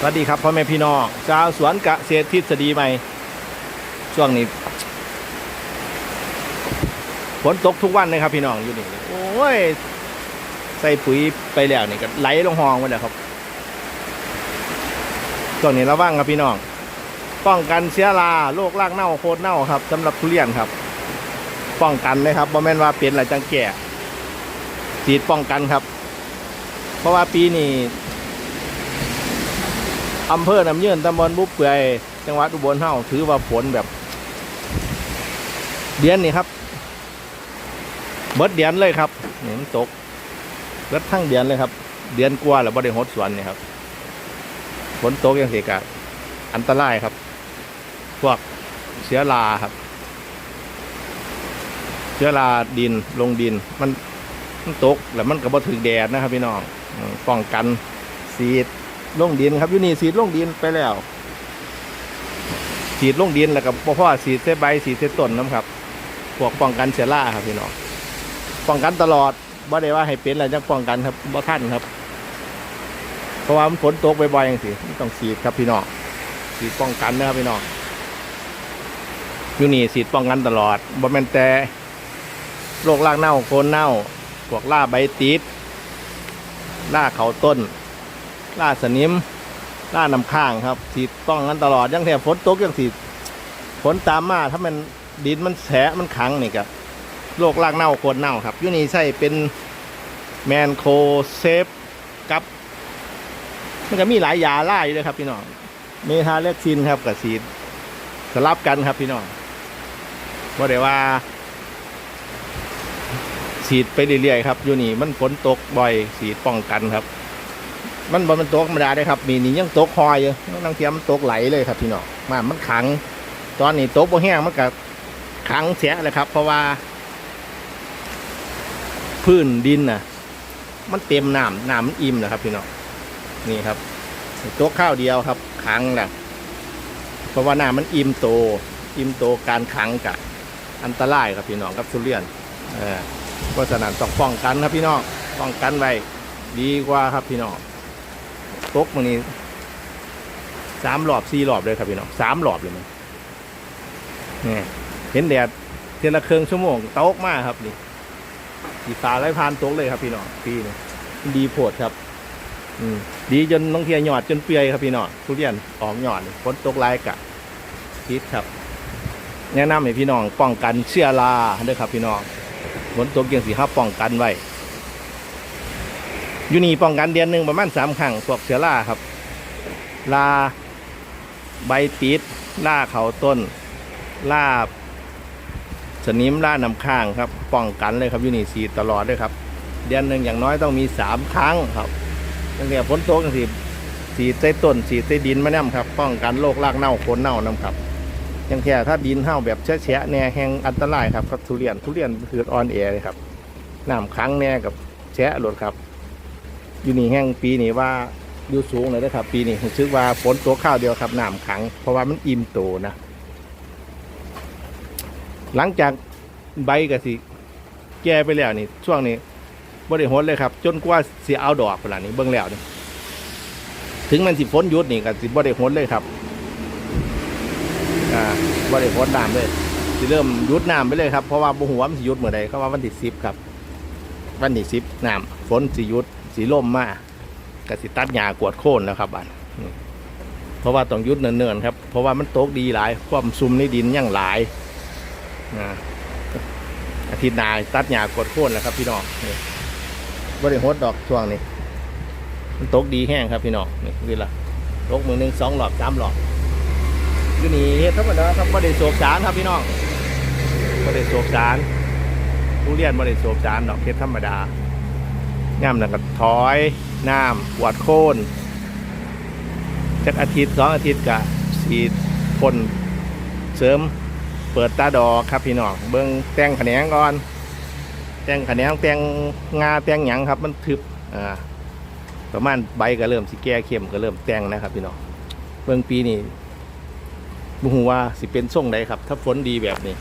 สวัสดีครับพ่อแม่พี่น้องชาวสวนเกษตรทฤษฎีใหม่ ช่วงนี้ฝนตกทุกวันเลยครับพี่น้องอยู่นี่โอ้ย ใส่ปุ๋ยไปแล้วนี่ก็ไหลลงหองไปแล้วครับช่วงนี้ระวังครับพี่น้องป้องกันเชื้อราโรครากเน่าโคตรเน่าครับสำหรับทุเรียนครับ ป้องกันเลยครับบ่แม่นว่าเป็นอะไรจังแก่ฉีดป้องกันครับ เพราะว่าปีนี้ อำเภอน้ำเยื่นตำบลบุบเปื่อยจังหวัดอุบลเฮาถือว่าฝนแบบ เดือนนี้ครับเบิดเดือนเลยครับนี่มันตกเบิดทั้งเดือนเลยครับ เดือนกว่าแล้วบ่ได้หดสวนนี่ครับฝนตกยังเสิกะอันตรายครับ พวกเชื้อราครับ เชื้อราดินลงดิน มันมันตกแล้วมันก็บ่ถึงแดดนะครับ พี่น้องป้องกันสีด ลงดินครับอยู่นี่สีดลงดินไปแล้วสีดลงดินแล้วก็บ่พ่อสีดเส้ใบสีดเส้ต้นน้ำครับพวกป้องกันเชื้อราครับพี่น้องป้องกันตลอดบ่ได้ว่าให้เป็นอะไรจังป้องกันครับบ่ทันครับ เพราะว่ามันฝนตกบ่อยๆอย่างสิต้องสีดครับพี่น้องสีดป้องกันนะครับพี่น้องอยู่นี่สีดป้องกันตลอดบ่แม่นแต่โรครากเน่าโคนเน่าพวกล่าใบติดล่าเขาต้น ล่าสนิมล่าน้ำข้างครับสีดป้องกันตลอดยังแถฝนตกยังสีดฝนตามมาถ้ามันดินมันแฉะมันขังนี่ครับโรครากเน่าโคนเน่าครับอยูนี่ใส่เป็นแมนโคเซฟกับ มันก็มีหลายยาไล่าอยู่เลยครับ พี่น้องเมทาเล็กซินครับกับสีดสลับกันครับพี่น้องว่าเดี๋ยวว่าฉีดไปเรื่อยๆครับอยู่นี่มันฝนตกบ่อยฉีดป้องกันครับ มันบอมันตกธรรมดาได้ครับ มีนี่ยังตกคอยอยู่นังเทียมมันตกไหลเลยครับพี่น้องมามันขัง ตอนนี้ตกบ่แห้งมันก็ขังเสียเลยครับ เพราะว่า พื้นดินน่ะ มันเต็มน้ำน้ำมันอิ่มนะครับ พี่น้องนี่ครับตกข้าวเดียวครับขังแหละเพราะว่าน้ำมันอิ่มโต อิ่มโตการขังกะอันตรายครับพี่น้องกับทุเรียนเออเพราะฉะนั้นต้องป้องกันครับพี่น้องป้องกันไว้ดีกว่าครับพี่น้อง ตกมันนี้สามหลอบสี่หลอบเลยครับพี่น้องสามหลอบเลยมันนี่เห็นแดดเทียนละเครื่องชั่วโมงตกมากครับนี่สีฟ้าไร้พานตกเลยครับพี่น้องปีนี้ดีโพดครับ อืมดีจนน้องเทียหยอดจนเปียครับพี่น้องทุเรียนออกหยอดฝนตกลายกะพิษครับแนะนำให้พี่น้องป้องกันเชื้อราด้วยครับพี่น้องฝนตกยังสีห้าป้องกันไว้ อยู่นี่ป้องกันเดือนหนึ่งประมาณสามครั้งพวกเสือล่าครับ ลาใบติดล่าเขาต้นล่าสนิมล่าน้ำข้างครับ ป้องกันเลยครับอยู่นี่สีตลอดเลยครับ เดือนหนึ่งอย่างน้อยต้องมีสามครั้งครับตั้งแต่ฝนตกจังสีสีใส่ต้นสีใส่ดินมาแนำครับ ป้องกันโรครากเน่าโคนเน่านํครับยังแค่ถ้าดินเห่าแบบแฉะแน่แห้งอันตรายครับกับทุเรียนทุเรียนคืออ่อนแอเลยครับน้ำค้างแน่กับแฉะหลดครับ อยู่นี่แห้งปีนี้ว่าอยู่สูงเลยนะครับ ปีนี้ผมซื้อว่าฝนตัวข้าวเดียวครับน้ำขัง เพราะว่ามันอิ่มโตนะ หลังจากใบกับสิ แก่ไปแล้วนี่ ช่วงนี้บริหดเลยครับ จนกว่าเสิเอาดอกเวลานี้เบิ่งแล้วนี่ถึงมันสิฝนยุดนี่ก็สิบริหดเลยครับ อ่าบริโภคน้ำเลยสิเริ่มยุดน้ำไปเลยครับเพราะว่าบุหัวมันสิยุดเมื่อใดเขาว่าวันที่สิบครับ วันที่สิบน้ำฝนสิยุด สีล่มมากกสิตัดหญ้ากวดโค่นแล้วครับบันเพราะว่าต้องยุดเนิ่นๆครับ เพราะว่ามันตกดีหลาย ความซุ่มในดินยังหลายอาทิตย์หน้าตัดหญ้ากวดโค่นแล้วครับ พี่น้องนี่บริโภคดอกช่วงนี้ มันตกดีแห้งครับพี่น้องนี่นี่ละตกมือหนึ่งสองหลอบสามหลอบอยู่นี่เฮ็ดธรรมดาครับบ่ได้โศกสารครับพี่น้องบ่ได้โศกสารผู้เรียนบ่ได้โศกสารดอกเฮ็ดธรรมดา ย่ำแล้วก็ถอยน้ำกวดโค่นจักอาทิตย์สองอาทิตย์กะสีดพ่นเสริมเปิดตาดอกครับพี่น้องเบิ่งแต่งแขนงก่อนแต่งแขนงแต่งงาแต่งหยังครับ มันทึบอ่าประมาณใบก็เริ่มสิแก่เข้มก็เริ่มแต่งนะครับ พี่น้องเบิ่งปีนี้บุหัวสิเป็นส่งใดครับ ถ้าฝนดีแบบนี้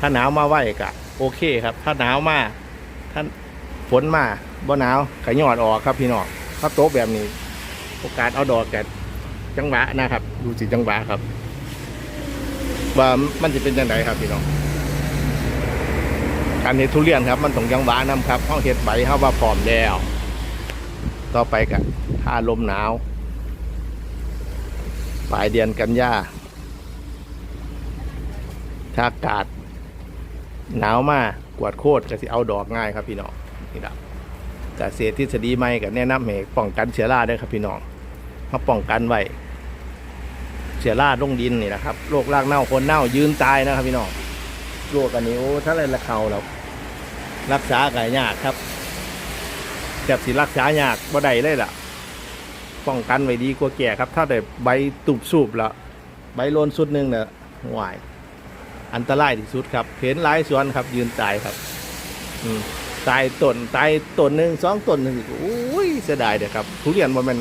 ถ้าหนาวมาไหวกะโอเคครับ ถ้าหนาวมาถ้า ฝนมาบ่หนาวขยอดออกครับพี่น้องถ้าโต๊ะแบบนี้ โอกาสเอาดอกแกจังหวะนะครับ ดูสิจังหวะครับ ว่ามันจะเป็นยังไงครับพี่น้องการเห็ดทุเรียนครับ มันต้องจังหวะนํครับห้องเห็ดใบเข้าว่าพร้อมแล้ว ต่อไปกันถ้าลมหนาวปลายเดือนกันยาถ้าอากาศหนาวมากกวดโคตรก็สิเอาดอกง่ายครับพี่น้อง นี่ละเกษตรทฤษฎีใหม่กับแนะนำให้ป้องกันเชื้อราด้วยครับพี่น้องมาป้องกันไว้เชื้อราลงดินนี่นะครับโรครากเน่าคนเน่ายืนตายนะครับ พี่น้องโรคอันนี้โอ้ถ้าอะไรละเขาแล้วรักษาก็ยากครับแบบสิรักษายากบ่ได้เลยล่ะ ป้องกันไว้ดีกว่าแก่ครับ ถ้าได้ใบตุบสูบล้วใบโลนสุดหนึ่งเนี่ยหวายอันตรายที่สุดครับ เห็นหลายสวนครับ ยืนตายครับ อืม ตายต้นตายต้นหนึ่งสองต้นหนึ่งโอ้ยเสียดายเด้อครับทุเรียนว่ามัน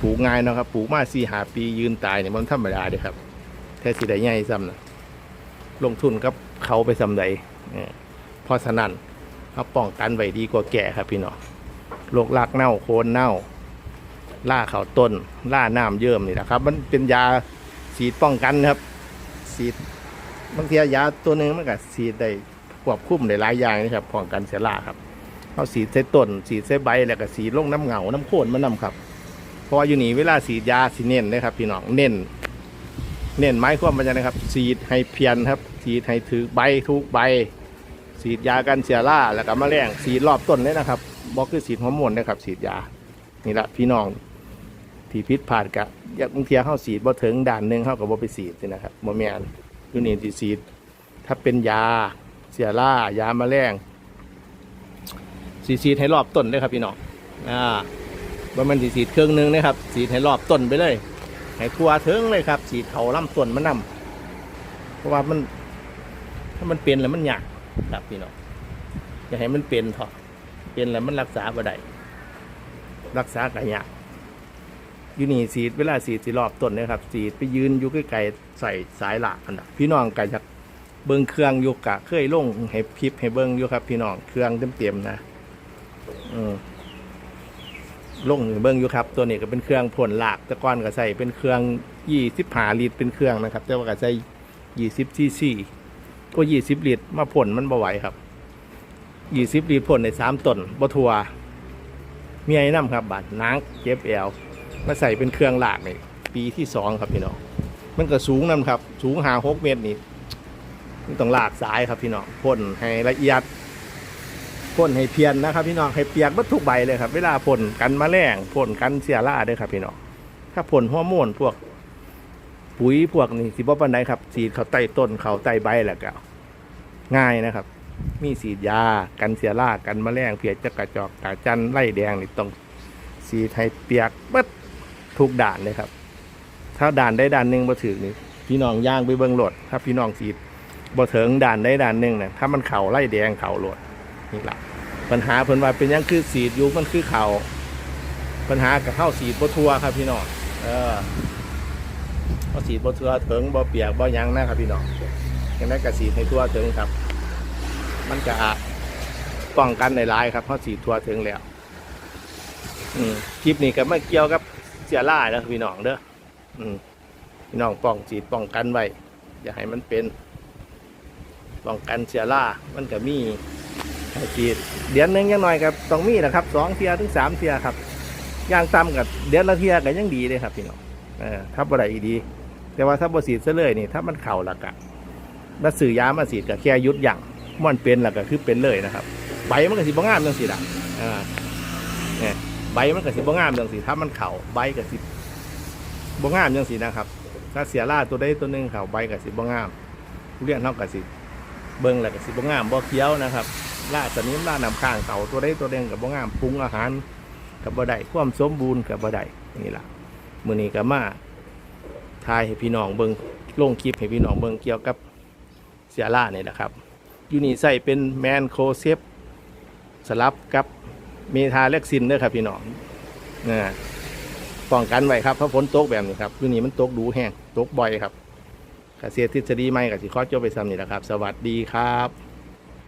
ปลูกง่ายเนาะครับปลูกมาสี่หาปียืนตายเนี่ยมันธรรมดาเด้อครับแท้สิได้ใหญ่ซ้ำนะลงทุนกับเขาไปซ้ำใดเออเพราะฉะนั้นเขาป้องกันไว้ดีกว่าแก่ครับพี่น้องโรครากเน่าโคนเน่าล่าเขาต้นล่าน้ำเยิ่มนี่นะครับ มันเป็นยาฉีดป้องกันครับฉีดบางทียาตัวหนึงมันก็ฉีดได้ ควบคุมได้หลายอย่างนะครับป้องกันเสียราครับเอาฉีดใส่ต้นฉีดใส่ใบแล้วก็ฉีลงน้ำเหงาน้ำโคนมันนำครับเพราะว่าอยู่นี่เวลาฉียาสีเน้นนะครับพี่น้องเน้น เน้นไม้ความมันจะนะครับฉีให้เพียนครับฉีให้ถือใบทุกใบฉียากันเสียราแล้วก็มะแมลงฉีรอบต้นเลยนะครับบอกคือฉีดฮอร์โมนนะครับฉียานี่แหละพี่น้องที่พิษผ่านกะอยากบางทีเข้าสีดบ่ถึงด่านหนึ่งเข้ากับบ่ไปสีดนะครับบ่แม่นอยู่นี่ที่สีดถ้าเป็นยา เสียร่ายาแมลงสีสีให้รอบต้นเลยครับพี่น้องอ่าบ่แมันสีสีเครื่องหนึงนะครับ สีให้รอบต้นไปเลยให้ทั่วถึงเลยครับ สีเขาลำต้นมันนํเพราะว่ามัน ถ้ามันเป็นแล้วมันหยากครับพี่น้องอย่าให้มันเป็นเถอะเป็นแล้วมันรักษาบ่ได้รักษาก็ยากอยู่นี่สีดเวลาสีดสีรอบต้นนะครับ สีดไปยืนอยู่ใกล้ๆใส่สายหลักอันดับพี่น้องก็จะ เบิ้งเครื่องอยู่กะ เคยลงให้พริบให้เบิ้งอยู่ครับ พี่น้องเครื่องเต็มๆนะอืมลงเบิ้งอยู่ครับ ตัวนี้ก็เป็นเครื่องพ่นหลากแต่ก่อนก็ใส่เป็นเครื่องยี่สิบหาลิตรเป็นเครื่องนะครับ แต่ว่าก็ใส่ยี่สิบซีซีก็ยี่สิบลิตรมาพ่นมันบ่ไหวครับยี่สิบลิตรพ่นในสามต้นบ่ทัวเมียไอ้น้ำครับบาดนางเจ็บแอวมาใส่เป็นเครื่องหลากนี่ปีที่สองครับพี่น้องมันก็สูงนํครับ สูงหาหกเมตรนี่ ต้องลากสายครับพี่น้องพ่นให้ละเอียดพ่นให้เพียนนะครับ พี่น้องให้เปียกบัดทุกใบเลยครับ เวลาพ่นกันมแมลงพ่นกันเสียราด้วยครับ พี่น้องถ้าพ่นฮอร์โมนพวก ปุ๋ยพวกนี้สิบ่ปันไดครับสีเขาใต้ต้นเขาใต้ใบแหละก็ง่ายนะครับ มีสีดยากันเสียรากันมแมลงเพียจะกระจอกกาจันไล่แดงนี่ต้องสีไทยเปียกบิดทุกด่านเลยครับ ถ้าด่านได้ด่านหนึ่งบ่ถึงนี่พี่น้องย่างไปเบิ้งรถถ้าพี่น้องสี บ่ถึงด่านได้ด่านหนึ่งเนี่ยถ้ามันเข่าไล่แดงเข่ารถนี่ละปัญหาเพิ่นว่าเป็นยังคือสีดยู่มันคือเข่าปัญหากับเข้าสีดบ่ทัวครับพี่น้องเออพอสีดบ่ทัวถึงบ่เปียกบ่ยังนะครับพี่น้องยังได้กับสีดให้ทั่วถึงครับ มันจะป้องกันในลายครับเพราะสีดทั่วถึงแล้วอืมคลิปนี้ก็ไม่เกี่ยวกับเสียล่านะพี่น้องเด้ออืมพี่น้องป้องจีดป้องกันไว้อย่าให้มันเป็น ป้องกันเสียล่ามันก็มีให้จีดเดือนหนึงยังน้อยครับต้องมีนะครับสองเทียถึงสามเทียครับย่างต่ำกับเดือนละเทียก็ยังดีเลยครับพี่น้องเออถ้าบ่ได้อีดี แต่ว่าถ้าบ่สีดซะเลยนี่ถ้ามันเข่าละกะมาสื่อยามาสีดก็แค่ยุดอย่างมันเป็นละก็คือเป็นเลยนะครับ ใบมันก็สิบ่งามจังสิล่ะอ่าเนี่ยใบมันก็สิบ่งามจังสิถ้ามันเข่าใบก็สิบ่งามจังสินะครับ ถ้าเสียล่าตัวใดตัวหนึงเข่าใบก็สิบ่งามเรียนเท่ากับสิ เบิ่งแล้วก็สิบ่งามบ่เคี้ยวนะครับล่าสนิมล่านำข้างเข่าตัวใดตัวหนึงกับบ่งามปรุงอาหารกับบ่ได้ความสมบูรณ์กับบ่ได้นี่ล่ะมื้อนี้ก็มาทายให้พี่น้องเบิ่งลงคลิปให้พี่น้องเบิ่งเกี่ยวกับเสียล่านี่แหละครับยูนี่ใส่เป็นแมนโคเซฟสลับกับเมทาเล็กซินเด้อครับพี่น้องนะป้องกันไว้ครับเพราะฝนตกแบบนี้ครับยูนี่มันตกดูแห้งตกบ่อยครับ เกษตรทฤษฎีใหม่กับสิข้อจบไปซ้ำนี่แหละครับ สวัสดีครับ